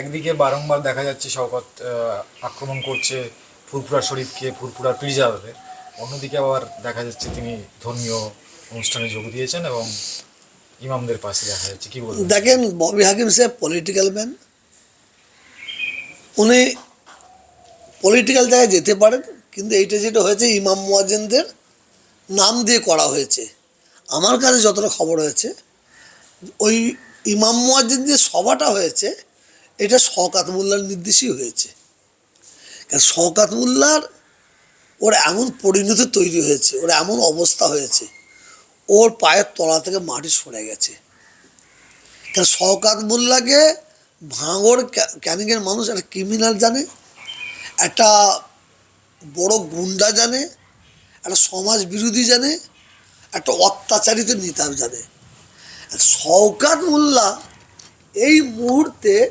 একদিকে বারংবার দেখা যাচ্ছে শওকত আক্রমণ করছে ফুরপুরা শরীফকে ফুরপুরা পিরজাদাদের অন্যদিকে আবার দেখা যাচ্ছে তিনি ধর্মীয় অনুষ্ঠানে যোগ দিয়েছেন এবং ইমামদের পাশে দেখা যাচ্ছে। কি বলবেন? দেখেন, ববি হাকিম সাহেব পলিটিক্যাল ম্যান উনি পলিটিক্যাল জায়গায় যেতে পারেন, কিন্তু এইটা যেটা হয়েছে, ইমাম মুয়াজ্জিনদের নাম দিয়ে করা হয়েছে। আমার কাছে যতটা খবর হয়েছে, ওই ইমাম মুয়াজ্জিন যে সভাটা হয়েছে এটা শওকাত মোল্লার নির্দেশই হয়েছে। কারণ শওকাত মোল্লার ওর এমন পরিণতি তৈরি হয়েছে, ওর এমন অবস্থা হয়েছে, ওর পায়ের তলা থেকে মাটি সরে গেছে। কারণ শওকাত মোল্লাকে ক্যা- ক্যানিংয়ের মানুষ একটা ক্রিমিনাল জানে, একটা বড় গুন্ডা জানে, একটা সমাজ বিরোধী জানে, একটা অত্যাচারিত নেতা জানে। শওকাত মোল্লা এই মুহূর্তে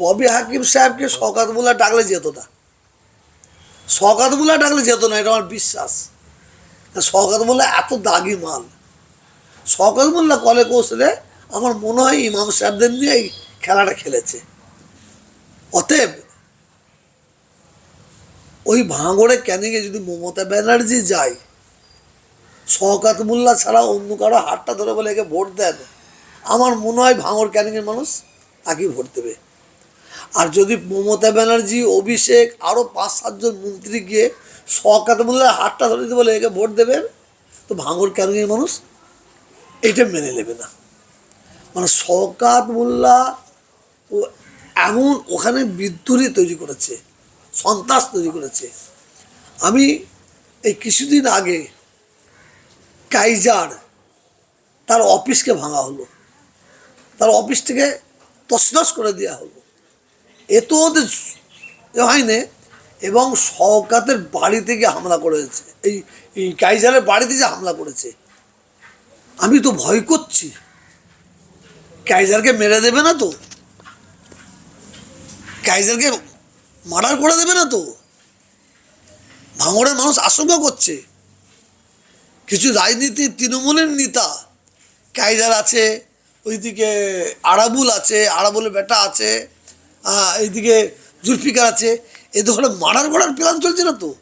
ববি হাকিম সাহেবকে শওকাত মোল্লা ডাকলে যেত না। শওকাত মোল্লা ডাকলে যেত না, এটা আমার বিশ্বাস। শওকাত মোল্লা এত দাগি মাল। শওকাত মোল্লা কলে কৌশলে আমার মনে হয় ইমাম সাহেবদের নিয়ে এই খেলাটা খেলেছে। অতএব ওই ভাঙড়ে ক্যানিংয়ে যদি মমতা ব্যানার্জি যায় শওকাত মোল্লা ছাড়া অন্য কারও হাতটা ধরে বলে একে ভোট দেন, আমার মনে হয় ভাঙড় ক্যানিংয়ের মানুষ তাকেই ভোট দেবে। আর যদি মমতা ব্যানার্জি, অভিষেক আরও পাঁচ সাতজন মন্ত্রী গিয়ে শওকাত মোল্লার হাতটা ধরে দিতে বলে, একে ভোট দেবেন তো ভাঙড় ক্যানিংয়ের মানুষ? এটা মেনে নেবে না। মানে শওকাত মোল্লা ও এমন ওখানে বিদ্রোহী তৈরি করেছে, সন্ত্রাস তৈরি করেছে। আমি এই কিছুদিন আগে কাইজার তার অফিসকে ভাঙা হলো। তার অফিস থেকে তসনস করে দেওয়া হলো। এ তো ওদের এ হয়নি এবং শওকাতের বাড়ি থেকে হামলা করেছে। এই এই কাইজারের বাড়িতে যে হামলা করেছে। আমি তো ভয় করছি। কাইজারকে মেরে দেবে না তো? কাইজারকে মার্ডার করে দেবে না তো? ভাঙড়ের মানুষ আশঙ্কা করছে। কিছু রাজনীতি তৃণমূলের নেতা। কাইজার আছে, ওইদিকে আরাবুল আছে, আরাবুলের বেটা আছে। এইদিকে জুলফিকার আছে। এদের ওখানে মার্ডার করার প্ল্যান চলছে না তো?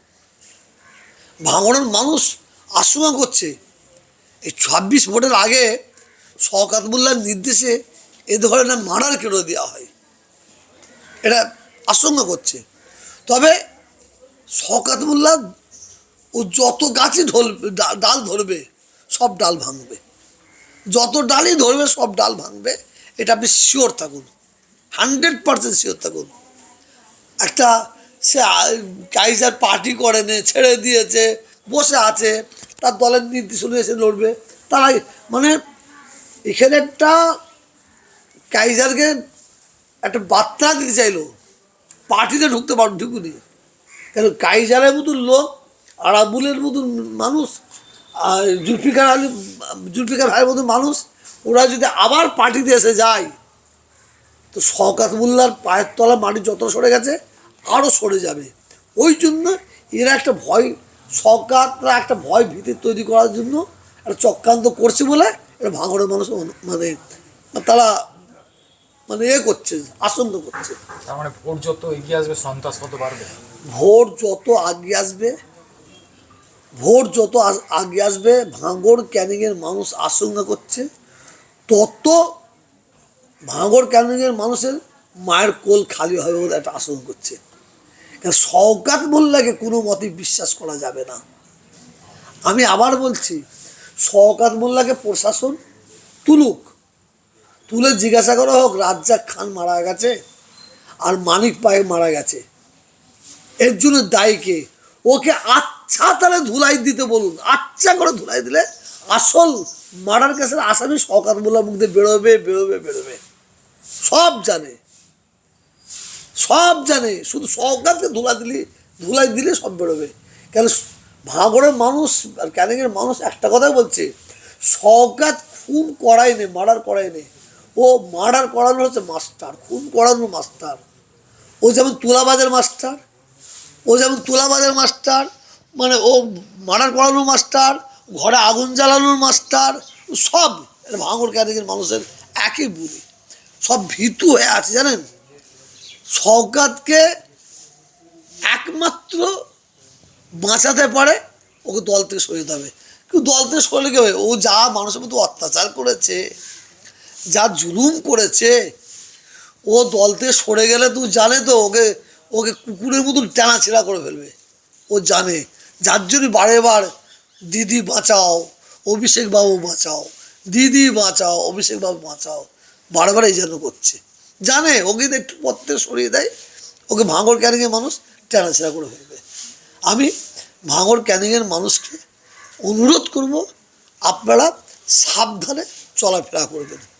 ভাঙড়ের মানুষ আশঙ্কা করছে। এই ছাব্বিশ ভোটের আগে শওকাত মোল্লার নির্দেশে এ ধরনের মার্ডার কেটে দেওয়া হয়। এটা আশঙ্কা করছে। তবে শওকাত মোল্লা ও যত ধরবে ডা- ডাল ধরবে, সব ডাল ভাঙবে। যত ডালই ধরবে, সব ডাল ভাঙবে, এটা আপনি শিওর থাকুন। হান্ড্রেড পার্সেন্ট শিওর থাকুন। একটা সে কাইজার পার্টি করেনি ছেড়ে দিয়েছে, বসে আছে, তার দলের নির্দেশ এসে লড়বে। তারা মানে এখানে একটা কাইজারকে একটা বার্তা দিতে চাইলো। পার্টিতে ঢুকতে পারো, ঢুকুনি। কেন কাইজারের মতন লোক, আরাবুলের মতন মানুষ আর জুলফিকার আলী, জুলফিকার ভাইয়ের মতন মানুষ, ওরা যদি আবার পার্টিতে এসে যায় তো শওকাত মোল্লার পায়ের তলা মাটি যত সরে গেছে আরও সরে যাবে। ওই জন্য এরা একটা ভয় শওকাতরা একটা ভয় ভীতি তৈরি করার জন্য একটা চক্রান্ত করছে বলে এটা ভাঙড়ের মানুষ মানে তারা মানে এ করছে আশঙ্কা করছে। তার মানে ভোট যত এগিয়ে আসবে সন্ত্রাস তত বাড়বে। ভোট যত আগে আসবে ভোট যত আগে আসবে ভাঙড় ক্যানিংয়ের মানুষ আশঙ্কা করছে তত ভাঙড় ক্যানিংয়ের মানুষের মায়ের কোল খালি হবে বলে একটা আশঙ্কা করছে। কারণ শওকাত মোল্লাকে কোনো মতেই বিশ্বাস করা যাবে না। আমি আবার বলছি শওকাত মোল্লাকে প্রশাসন তুলুক, তুলে জিজ্ঞাসা করা হোক, রাজ্জাক খান মারা গেছে আর মানিক পায়ে মারা গেছে। এর জন্য দায়ীকে ওকে আচ্ছা তাহলে ধুলাই দিতে বলুন আচ্ছা করে ধুলাই দিলে আসল মার্ডার কেসের আসামি শওকাত মোল্লার মুখ দিয়ে বেরোবে বেরোবে বেরোবে। সব জানে। সব জানে। শুধু শওকাতকে ধুলা দিলে, ধুলাই দিলে সব বেরোবে। কেন ভাঙড়ের মানুষ আর ক্যানিংয়ের মানুষ একটা কথাই বলছে, শওকাত খুন করায়নি মার্ডার করায়নি ও মার্ডার করানো হচ্ছে মাস্টার, খুন করানো মাস্টার। ও যেমন তুলাবাজের মাস্টার, ও যেমন তুলাবাজের মাস্টার মানে ও মার্ডার করানো মাস্টার ঘরে আগুন জ্বালানোর মাস্টার, সব এটা ভাঙড় ক্যানিংয়ের মানুষের একই বুলি সব ভীতু হয়ে আছে, জানেন? শওকাতকে একমাত্র বাঁচাতে পারে, ওকে দল থেকে সরিয়ে দিতে হবে। কিন্তু দল থেকে সরলে কি ও যা মানুষের মতো অত্যাচার করেছে, যা জুলুম করেছে, ও দল থেকে সরে গেলে তুই জানে তো, ওকে ওকে কুকুরের মতন টানাছেড়া করে ফেলবে। ও জানে। যার জন্য বারে বার দিদি বাঁচাও, অভিষেক বাবু বাঁচাও, দিদি বাঁচাও, অভিষেক বাবু বাঁচাও। বারবার এই জন্য করছে। জানে, ওকে একটু পত্রে সরিয়ে দেয়। ওকে ভাঙর ক্যানিংয়ের মানুষ টেনাছেড়া করে ফেলবে। আমি ভাঙর ক্যানিংয়ের মানুষকে অনুরোধ করব, আপনারা সাবধানে চলাফেরা করবেন।